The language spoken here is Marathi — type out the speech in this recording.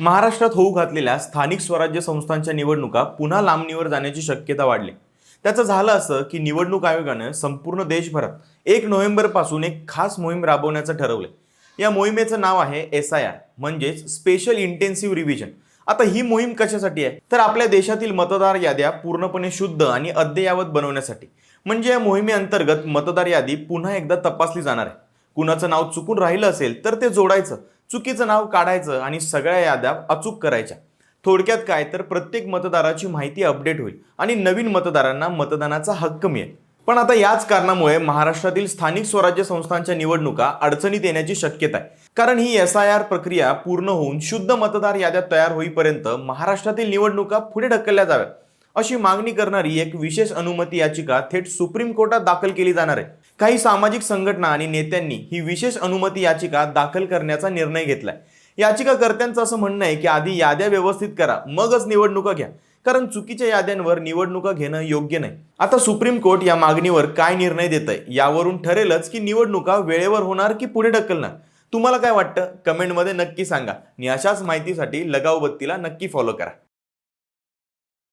महाराष्ट्रात होऊ घातलेल्या स्थानिक स्वराज्य संस्थांच्या निवडणुका पुन्हा लांबणीवर जाण्याची शक्यता वाढली. त्याचं झालं असं की निवडणूक आयोगानं संपूर्ण देशभरात एक नोव्हेंबरपासून एक खास मोहीम राबवण्याचं ठरवलं या मोहिमेचं नाव आहे एस आय आर म्हणजेच स्पेशल इंटेन्सिव्ह रिव्हिजन आता ही मोहीम कशासाठी आहे? तर आपल्या देशातील मतदार याद्या पूर्णपणे शुद्ध आणि अद्ययावत बनवण्यासाठी. म्हणजे या मोहिमेअंतर्गत मतदार यादी पुन्हा एकदा तपासली जाणार आहे. कुणाचं नाव चुकून राहिलं असेल तर ते जोडायचं. चुकीचं नाव काढायचं आणि सगळ्या याद्या अचूक करायच्या. थोडक्यात काय तर प्रत्येक मतदाराची माहिती अपडेट होईल आणि नवीन मतदारांना मतदानाचा हक्क मिळेल. पण आता याच कारणामुळे महाराष्ट्रातील स्थानिक स्वराज्य संस्थांच्या निवडणुका अडचणीत येण्याची शक्यता आहे. कारण ही एस आय आर प्रक्रिया पूर्ण होऊन शुद्ध मतदार याद्या तयार होईपर्यंत महाराष्ट्रातील निवडणुका पुढे ढकलल्या जाव्यात. अशी मागणी करणारी एक विशेष अनुमती याचिका थेट सुप्रीम कोर्टात दाखल केली जाणार आहे. काही सामाजिक संघटना आणि नेत्यांनी ही विशेष अनुमती याचिका दाखल करण्याचा निर्णय घेतलाय. याचिकाकर्त्यांचं असं म्हणणं आहे की आधी याद्या व्यवस्थित करा मगच निवडणुका घ्या. कारण चुकीच्या याद्यांवर निवडणुका घेणं योग्य नाही. आता सुप्रीम कोर्ट या मागणीवर काय निर्णय देत आहे यावरून ठरेलच की निवडणुका वेळेवर होणार की पुढे ढकलणार? तुम्हाला काय वाटतं? कमेंटमध्ये नक्की सांगा. आणि अशाच माहितीसाठी लगाव बत्तीला नक्की फॉलो करा.